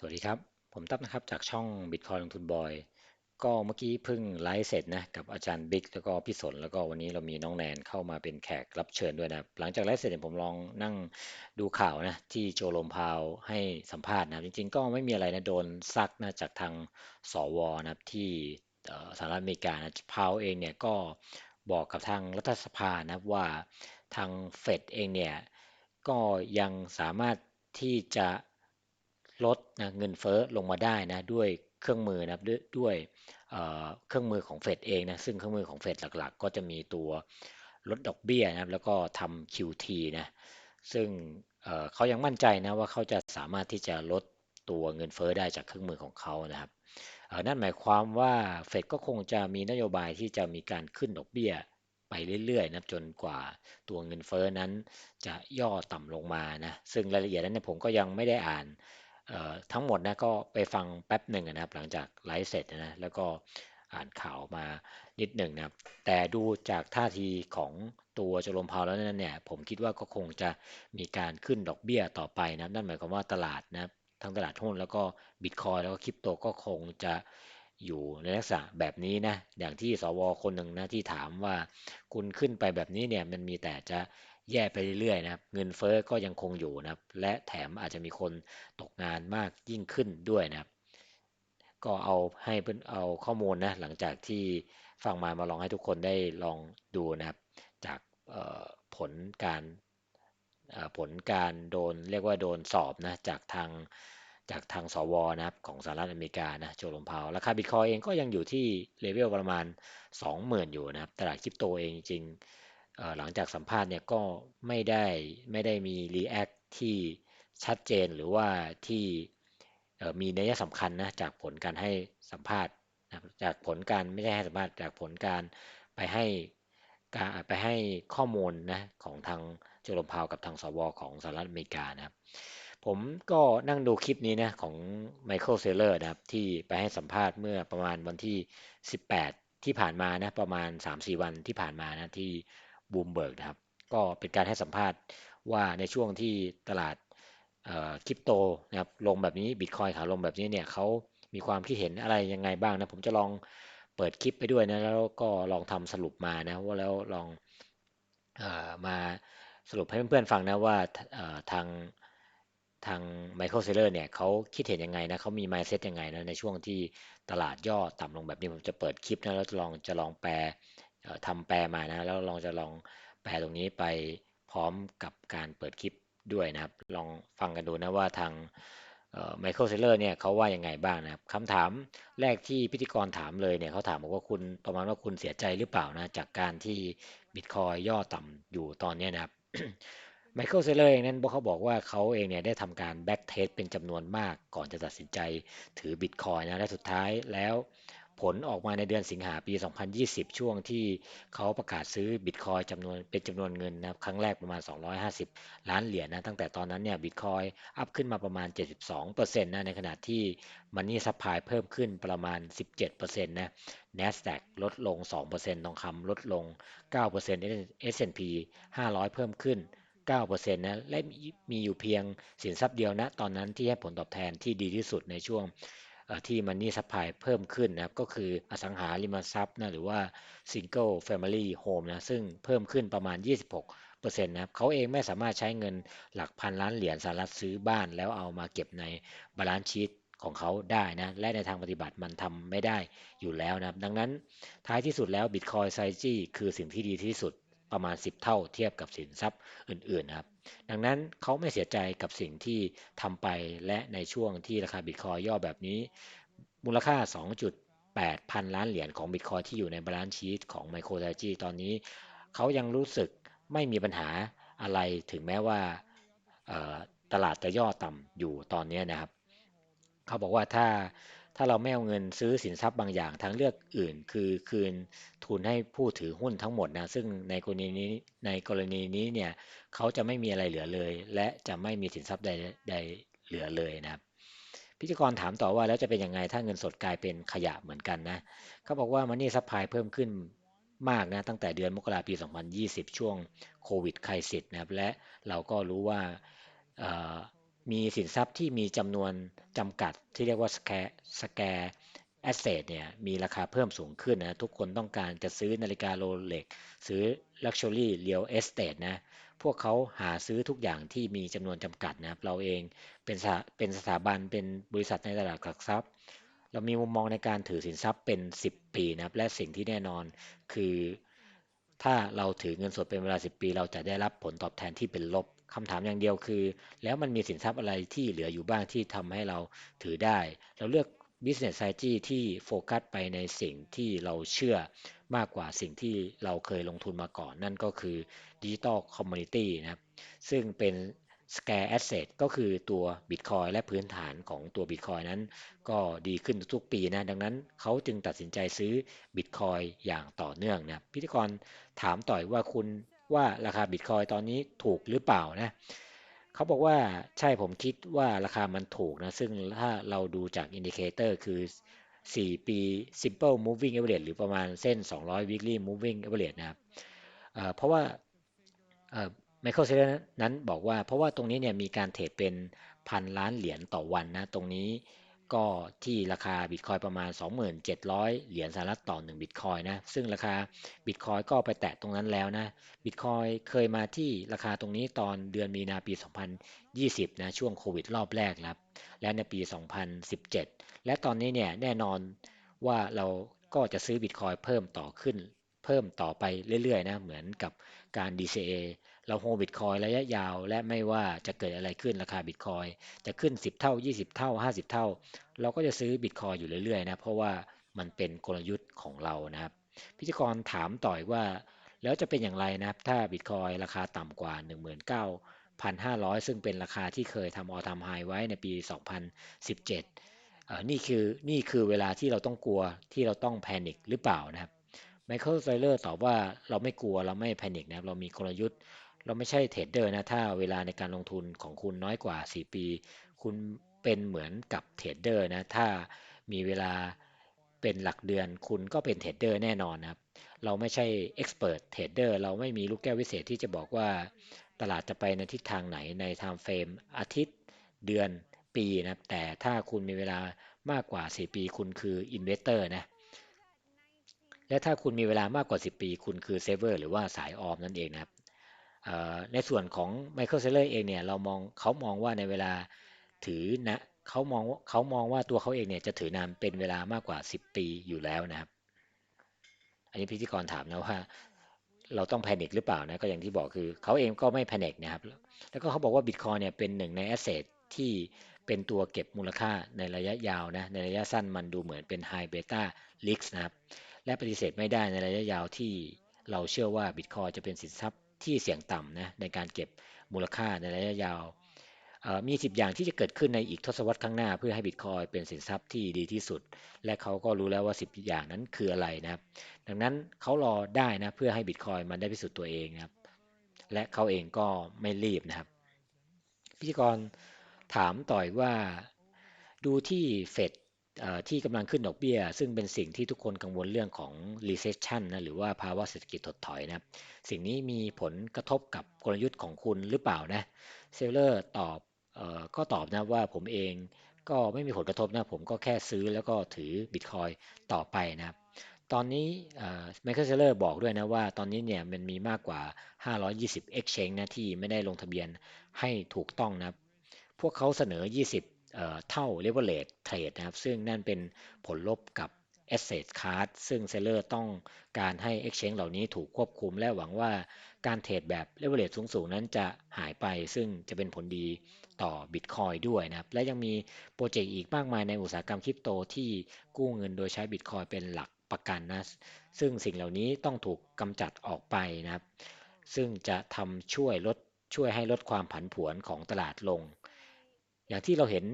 สวัสดีครับ ผมตั้มนะครับจากช่อง Bitcoin ลงทุนบอย ก็เมื่อกี้เพิ่งไลฟ์เสร็จนะกับอาจารย์บิ๊กแล้วก็พี่สนแล้วก็วันนี้เรามีน้องแนนเข้ามาเป็นแขกรับเชิญด้วยนะหลังจากไลฟ์เสร็จผมลองนั่งดูข่าวนะที่โจโลมพาวให้สัมภาษณ์นะจริงๆ ก็ไม่มีอะไรนะโดนซักนะจากทางสวนะที่สหรัฐอเมริกานะพาวเองเนี่ยก็บอกกับทางรัฐสภานะว่าทางเฟดเองเนี่ยก็ยังสามารถที่จะ ลดนะเงินเฟ้อลงมาได้นะด้วยเครื่องมือนะด้วยด้วยเครื่องมือของเฟดเองนะซึ่งเครื่องมือของเฟดหลักๆ ก็จะมีตัวลดดอกเบี้ยนะแล้วก็ทำ QT นะซึ่งเขายังมั่นใจนะว่าเขาจะสามารถที่จะลดตัวเงินเฟ้อได้จากเครื่องมือของเขานะครับนั่นหมายความว่าเฟดก็คงจะมีนโยบายที่จะมีการขึ้นดอกเบี้ยไปเรื่อยๆนะจนกว่าตัวเงินเฟ้อนั้นจะย่อต่ำลงมานะซึ่งรายละเอียดนั้นผมก็ยังไม่ได้อ่าน ทั้งหมดนะก็ไปฟังแป๊บหนึ่งนะครับ หลังจากไลฟ์เสร็จนะแล้วก็อ่านข่าวมานิดหนึ่งนะครับ แต่ดูจากท่าทีของตัวจลมพาวแล้วนั่นเนี่ย ผมคิดว่าก็คงจะมีการขึ้นดอกเบี้ยต่อไปนะนั่นหมายความว่าตลาดนะทั้งตลาดหุ้นแล้วก็บิตคอยแล้วก็คริปโตก็คงจะอยู่ในลักษณะแบบนี้นะ อย่างที่สวคนหนึ่งนะที่ถามว่าคุณขึ้นไปแบบนี้เนี่ยมันมีแต่จะ แย่ไปเรื่อยๆนะครับ เงินเฟอ้อก็ยังคงอยู่นะครับ และแถมอาจจะมีคนตกงานมากยิ่งขึ้นด้วยนะครับ ก็เอาให้เพื่อนเอาข้อมูลนะหลังจากที่ฟังมามาลองให้ทุกคนได้ลองดูนะครับ จากผลการผลการโดนเรียกว่าโดนสอบนะจากทางจากทางสวนะครับของสหรัฐอเมริกานะโจลมพาวราคาบิตคอยเองก็ยังอยู่ที่เลเวลประมาณ 20,000 อยู่นะครับตลาดคริปโตเองจริง หลังจากสัมภาษณ์เนี่ยก็ไม่ได้ไม่ได้มีรีแอคที่ชัดเจนหรือว่าที่มีนัยสำคัญนะจากผลการให้สัมภาษณ์นะจากผลการไม่ใช่ให้สัมภาษณ์จากผลการไปให้การไปให้ข้อมูลนะของทางโจลมพาวกับทางสวของสหรัฐอเมริกานะครับ ผมก็นั่งดูคลิปนี้นะของไมเคิลเซเลอร์นะครับที่ไปให้สัมภาษณ์เมื่อประมาณวันที่ 18 ที่ผ่านมานะประมาณ 3-4 วันที่ผ่านมานะที่ บูมเบิร์กนะครับ ก็เป็นการให้สัมภาษณ์ว่าในช่วงที่ตลาดคริปโตนะครับลงแบบนี้บิตคอยขาลงแบบนี้เนี่ยเขามีความคิดเห็นอะไรยังไงบ้างนะผมจะลองเปิดคลิปไปด้วยนะแล้วก็ลองทำสรุปมานะว่าแล้วลองอมาสรุปให้เพื่อนๆฟังนะว่าทางทางไมเคิลเซเลอร์เนี่ยเขาคิดเห็นยังไงนะเขามีมายเซ็ตยังไงนะในช่วงที่ตลาดย่อต่ำลงแบบนี้ผมจะเปิดคลิปนะแล้วจะลองจะลองแปล ทำแปลมานะ แล้วลองจะลองแปลตรงนี้ไปพร้อมกับการเปิดคลิปด้วยนะครับ ลองฟังกันดูนะว่าทางไมเคิลเซเลอร์เนี่ยเขาว่ายังไงบ้างนะครับคำถามแรกที่พิธีกรถามเลยเนี่ยเขาถามบอกว่าคุณประมาณว่าคุณเสียใจหรือเปล่านะ จากการที่บิตคอยย่อต่ำอยู่ตอนนี้นะครับไมเคิลเซเลอร์เองนั้นเขาบอกว่าเขาเองเนี่ยได้ทำการแบ็กเทสเป็นจำนวนมากก่อนจะตัดสินใจถือบิตคอยนะและสุดท้ายแล้ว ผลออกมาในเดือนสิงหาปี 2020 ช่วงที่เขาประกาศซื้อบิตคอยจำนวนเป็นจำนวนเงินนะครั้งแรกประมาณ 250 ล้านเหรียญนะตั้งแต่ตอนนั้นเนี่ยบิตคอยอัพขึ้นมาประมาณ 72%นะในขณะที่มันนี่ซัพพลายเพิ่มขึ้นประมาณ 17%นะ NASDAQ ลดลง 2%ทองคำลดลง 9% S&P 500 เพิ่มขึ้น9%นะและมีอยู่เพียงสินทรัพย์เดียวนะตอนนั้นที่ให้ผลตอบแทนที่ดีที่สุดในช่วง ที่มันนี่ซัพพลายเพิ่มขึ้นนะครับก็คืออสังหาริมทรัพย์นะหรือว่า Single Family Home นะซึ่งเพิ่มขึ้นประมาณ 26%นะครับเขาเองไม่สามารถใช้เงินหลักพันล้านเหรียญสหรัฐซื้อบ้าน แล้วเอามาเก็บในบาลานซ์ชีตของเขาได้นะและในทางปฏิบัติมันทำไม่ได้อยู่แล้วนะดังนั้นท้ายที่สุดแล้ว Bitcoin s i g คือสิ่งที่ดีที่สุด ประมาณ 10 เท่าเทียบกับสินทรัพย์อื่นๆนะครับ ดังนั้นเขาไม่เสียใจกับสิ่งที่ทำไปและในช่วงที่ราคาบิตคอยย่อแบบนี้ มูลค่า 2.8 พันล้านเหรียญของบิตคอยที่อยู่ในบาลานซ์ชีตของ MicroStrategy ตอนนี้ เขายังรู้สึกไม่มีปัญหาอะไรถึงแม้ว่าตลาดจะย่อต่ำอยู่ตอนนี้นะครับ เขาบอกว่าถ้า ถ้าเราไม่เอาเงินซื้อสินทรัพย์บางอย่างทางเลือกอื่น คือคืนทุนให้ผู้ถือหุ้นทั้งหมดนะซึ่งในกรณีนี้ในกรณีนี้เนี่ยเขาจะไม่มีอะไรเหลือเลย และจะไม่มีสินทรัพย์ใดใดเหลือเลยนะครับพิธีกรถามต่อว่าแล้วจะเป็นยังไงถ้าเงินสดกลายเป็นขยะเหมือนกันนะเขาบอกว่ามันนี่ซัพพลายเพิ่มขึ้นมากนะตั้งแต่เดือนมกราปี 2020 ช่วงโควิดไครซิสนะครับและเราก็รู้ว่า มีสินทรัพย์ที่มีจำนวนจำกัดที่เรียกว่าสแกสแกแอสเซทเนี่ยมีราคาเพิ่มสูงขึ้นนะทุกคนต้องการจะซื้อนาฬิกาโรเล็กซื้อ Luxury Real Estate นะพวกเขาหาซื้อทุกอย่างที่มีจำนวนจำกัดนะครับเราเองเป็นสเป็นสถาบันเป็นบริษัทในตลาดหลักทรัพย์ เรามีมุมมองในการถือสินทรัพย์เป็น 10 ปีนะครับและสิ่งที่แน่นอนคือ ถ้าเราถือเงินสดเป็นเวลา 10 ปี เราจะได้รับผลตอบแทนที่เป็นลบ คำถามอย่างเดียวคือ แล้วมันมีสินทรัพย์อะไรที่เหลืออยู่บ้างที่ทำให้เราถือได้ เราเลือก business strategy ที่โฟกัสไปในสิ่งที่เราเชื่อมากกว่าสิ่งที่เราเคยลงทุนมาก่อน นั่นก็คือ Digital Community นะครับ ซึ่งเป็น Scare Asset ก็คือตัว Bitcoin และพื้นฐานของตัว Bitcoin นั้น ก็ดีขึ้นทุกปีนะ ดังนั้นเขาจึงตัดสินใจซื้อ Bitcoin อย่างต่อเนื่องนะพิธีกรถามต่อยว่าคุณ ว่าราคา Bitcoin ตอนนี้ถูกหรือเปล่านะเขาบอกว่าใช่ผมคิดว่าราคามันถูกนะ ซึ่งถ้าเราดูจากอินดิเคเตอร์คือ 4 ปี simple moving average หรือประมาณเส้น 200 weekly moving average นะครับเพราะว่าไมเคิลเซเลนั้นบอกว่าเพราะว่าตรงนี้เนี่ยมีการเทรดเป็นพันล้านเหรียญต่อวันนะ ตรงนี้ ก็ที่ราคาบิตคอยประมาณ 27,000 เหรียญสหรัฐต่อ1บิตคอยนะ ซึ่งราคาบิตคอยก็ไปแตะตรงนั้นแล้วนะบิตคอยเคยมาที่ราคาตรงนี้ตอนเดือนมีนาปี 2020 นะช่วงโควิดรอบแรกครับ และในปี 2017 และตอนนี้เนี่ยแน่นอนว่าเราก็จะซื้อบิตคอยเพิ่มต่อขึ้น เพิ่มต่อไปเรื่อยๆนะเหมือนกับ การ DCA เราโฮบิตคอยระยะยาว และไม่ว่าจะเกิดอะไรขึ้นราคาบิตคอยจะขึ้น 10 เท่า 20 เท่า 50 เท่า เราก็จะซื้อบิตคอยอยู่เรื่อยๆนะเพราะว่ามันเป็นกลยุทธ์ของเรานะครับ พิธีกรถามต่อยว่า แล้วจะเป็นอย่างไรนะครับ ถ้าบิตคอยราคาต่ำกว่า 19,500 ซึ่งเป็นราคาที่เคยทำออทำไฮไว้ในปี 2017นี่คือนี่คือเวลาที่เราต้องกลัวที่เราต้องแพนิคหรือเปล่านะครับ ไมเคิลไซเลอร์ตอบว่าเราไม่กลัวเราไม่แพนิคนะครับเรามีกลยุทธ์ เราไม่ใช่เทรดเดอร์นะถ้าเวลาในการลงทุนของคุณน้อยกว่า 4 ปี คุณเป็นเหมือนกับเทรดเดอร์นะถ้ามีเวลาเป็นหลักเดือนคุณก็เป็นเทรดเดอร์แน่นอนนะครับ เราไม่ใช่เอ็กซ์เพรสเทรดเดอร์เราไม่มีลูกแก้ววิเศษที่จะบอกว่าตลาดจะไปในทิศทางไหนในไทม์เฟรมอาทิตย์เดือนปีนะแต่ถ้าคุณมีเวลามากกว่า 4 ปีคุณคืออินเวสเตอร์นะ และถ้าคุณมีเวลามากกว่า 10 ปี คุณคือเซเวอร์หรือว่าสายออมนั่นเองนะครับในส่วนของไมเคิลเซเลอร์เองเนี่ยเรามองเขามองว่าในเวลาถือนะเขามองเขามองว่าตัวเขาเองเนี่ยจะถือนานเป็นเวลามากกว่า 10 ปีอยู่แล้วนะครับ อันนี้พิธีกรถามนะว่า เราต้องแพนิคหรือเปล่านะก็อย่างที่บอกคือเขาเองก็ไม่แพนิคนะครับ แล้วก็เขาบอกว่าบิตคอยเนี่ยเป็นหนึ่งในแอสเซทที่เป็นตัวเก็บมูลค่าในระยะยาวนะในระยะสั้นมันดูเหมือนเป็นไฮเบต้าลิกส์นะครับ และปฏิเสธไม่ได้ในระยะยาวที่เราเชื่อว่าบิตคอยจะเป็นสินทรัพย์ที่เสี่ยงต่ำนะในการเก็บมูลค่าในระยะยาว มี 10 อย่างที่จะเกิดขึ้นในอีกทศวรรษข้างหน้า เพื่อให้บิตคอยเป็นสินทรัพย์ที่ดีที่สุด และเขาก็รู้แล้วว่า 10 อย่างนั้นคืออะไรนะครับ ดังนั้นเขารอได้นะเพื่อให้บิตคอยมันได้พิสูจน์ตัวเองนะครับ และเขาเองก็ไม่รีบนะครับ พิธีกรถามต่อยว่าดูที่เฟด ที่กำลังขึ้นดอกเบี้ย ซึ่งเป็นสิ่งที่ทุกคนกังวลเรื่องของ recession นะหรือว่าภาวะเศรษฐกิจถดถอยนะสิ่งนี้มีผลกระทบกับกลยุทธ์ของคุณหรือเปล่านะเซลเลอร์ตอบออก็ตอบนะว่าผมเองก็ไม่มีผลกระทบนะผมก็แค่ซื้อแล้วก็ถือบิตคอยต่อไปนะครับตอนนี้ไมเคิลเซลเลอร์บอกด้วยนะว่าตอนนี้เนี่ยมันมีมากกว่า 520 exchange นะที่ไม่ได้ลงทะเบียนให้ถูกต้องนะพวกเขาเสนอ 20 เท่า leverage trade นะครับ ซึ่งนั่นเป็นผลลบกับ asset class ซึ่ง seller ต้องการให้ exchange เหล่านี้ถูกควบคุมและหวังว่าการเทรดแบบ leverage สูงๆ นั้นจะหายไป ซึ่งจะเป็นผลดีต่อ Bitcoin ด้วยนะครับ และยังมีโปรเจกต์อีกมากมายในอุตสาหกรรมคริปโตที่กู้เงินโดยใช้ Bitcoin เป็นหลักประกันนะ ซึ่งสิ่งเหล่านี้ต้องถูกกำจัดออกไปนะครับ ซึ่งจะทำช่วยลดช่วยให้ลดความผันผวนของตลาดลง อย่างที่เราเห็น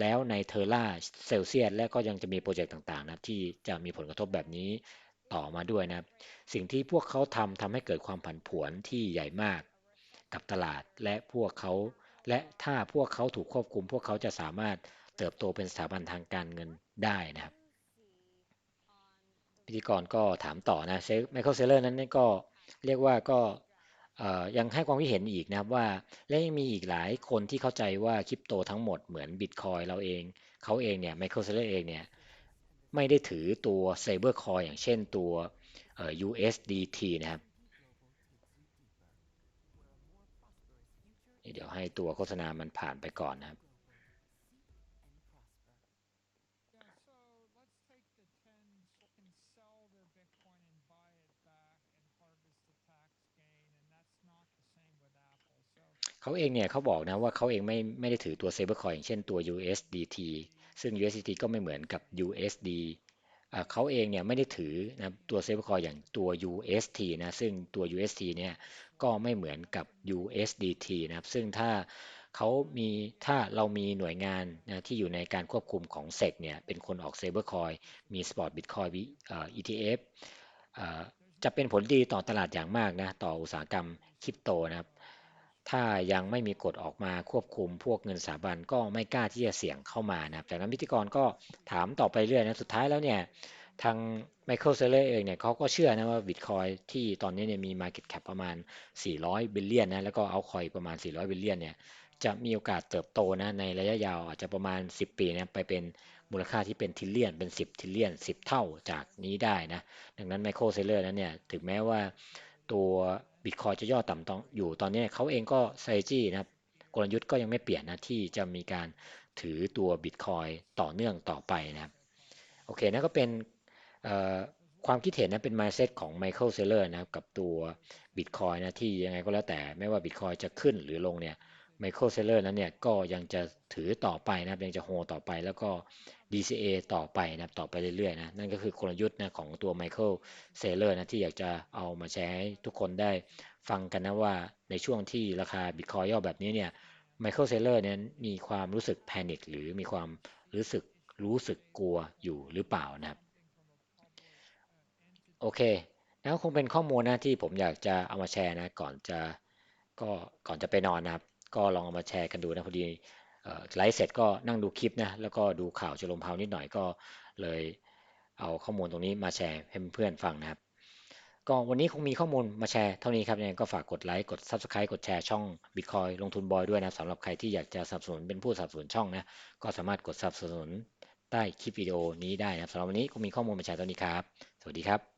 แล้วในเทอร่าเซลเซียสและก็ยังจะมีโปรเจกต์ต่างๆนะที่จะมีผลกระทบแบบนี้ต่อมาด้วยนะสิ่งที่พวกเขาทำทำให้เกิดความผันผวนที่ใหญ่มากกับตลาดและพวกเขา และถ้าพวกเขาถูกควบคุม พวกเขาจะสามารถเติบโตเป็นสถาบันทางการเงินได้นะครับ พิธีกรก็ถามต่อนะไมเคิลเซเลอร์นั้นก็เรียกว่าก็ ยังให้ความคิดเห็นอีกนะครับว่าและยังมีอีกหลายคนที่เข้าใจว่าคริปโตทั้งหมดเหมือนบิตคอยเราเองเขาเองเนี่ยไมเคิลเซเลอร์เองเนี่ยไม่ได้ถือตัวไซเบอร์คอยอย่างเช่นตัว USDT นะครับเดี๋ยวให้ตัวโฆษณามันผ่านไปก่อนนะครับ เขาเองเนี่ยเขาบอกนะว่าเขาเองไม่ไม่ได้ถือตัว stablecoin อย่างเช่นตัว USDT ซึ่ง USDT ก็ไม่เหมือนกับ USD เขาเองเนี่ยไม่ได้ถือนะตัว stablecoin อย่างตัว UST นะซึ่งตัว UST เนี่ยก็ไม่เหมือนกับ USDT นะครับซึ่งถ้าเขามีถ้าเรามีหน่วยงานนะที่อยู่ในการควบคุมของ SEC เนี่ยเป็นคนออก stablecoin มี Spot Bitcoin เอ่อ ETF จะเป็นผลดีต่อตลาดอย่างมากนะต่ออุตสาหกรรมคริปโตนะครับ ถ้ายังไม่มีกฎออกมาควบคุมพวกเงินสถาบันก็ไม่กล้าที่จะเสี่ยงเข้ามานะครับจากนั้นพิธีกรก็ถามต่อไปเรื่อยนะสุดท้ายแล้วเนี่ยทางไมเคิลเซเลอร์เองเนี่ยเขาก็เชื่อนะว่าบิตคอยที่ตอนนี้เนี่ยมี Market Cap ประมาณ 400 บิลเลียนนะแล้วก็เอาคอยประมาณ 400 บิลเลียนเนี่ยจะมีโอกาสเติบโตนะในระยะยาวอาจจะประมาณ 10 ปีนะไปเป็นมูลค่าที่เป็นทิลเลียนเป็น 10 ทิลเลียน 10 เท่าจากนี้ได้นะดังนั้นไมเคิลเซเลอร์นั้นเนี่ยถึงแม้ว่าตัว บิตคอยจะย่อต่ำต้องอยู่ตอนนี้เขาเองก็ strategy นะครับกลยุทธ์ก็ยังไม่เปลี่ยนนะที่จะมีการถือตัวบิตคอยต่อเนื่องต่อไปนะครับโอเคนั่นก็เป็นความคิดเห็นนะเป็น mindset ของ Michael Saylor นะครับกับตัว Bitcoin นะที่ยังไงก็แล้วแต่ไม่ว่า Bitcoin จะขึ้นหรือลงเนี่ย Michael Saylor นั้นเนี่ยก็ยังจะถือต่อไปนะครับยังจะโฮต่อไปแล้วก็ DCA ต่อไปนะต่อไปเรื่อยๆนะนั่นก็คือกลยุทธ์นะของตัว Michael Saylor นะที่อยากจะเอามาแชร์ให้ทุกคนได้ฟังกันนะว่าในช่วงที่ราคา Bitcoin ย่อแบบนี้เนี่ย Michael Saylor นี่ยมีความรู้สึกแพนิคหรือมีความรู้สึกรู้สึกกลัวอยู่หรือเปล่านะครับโอเคแล้วคงเป็นข้อมูลนะที่ผมอยากจะเอามาแชร์นะก่อนจะก็ก่อนจะไปนอนนะครับ ก็ลองเอามาแชร์กันดูนะพอดี ไลฟ์เสร็จก็นั่งดูคลิปนะแล้วก็ดูข่าวจลมพาวนิดหน่อยก็เลยเอาข้อมูลตรงนี้มาแชร์ให้เพื่อนๆฟังนะครับ ก็วันนี้คงมีข้อมูลมาแชร์เท่านี้ครับยังไงก็ฝากกดไลค์กด Subscribe กดแชร์ช่อง Bitcoin ลงทุนบอยด้วยนะสำหรับใครที่อยากจะสนับสนุนเป็นผู้สนับสนุนช่องนะก็สามารถกดสนับสนุนใต้คลิปวิดีโอนี้ได้นะสำหรับวันนี้คงมีข้อมูลมาแชร์เท่านี้ครับ สวัสดีครับ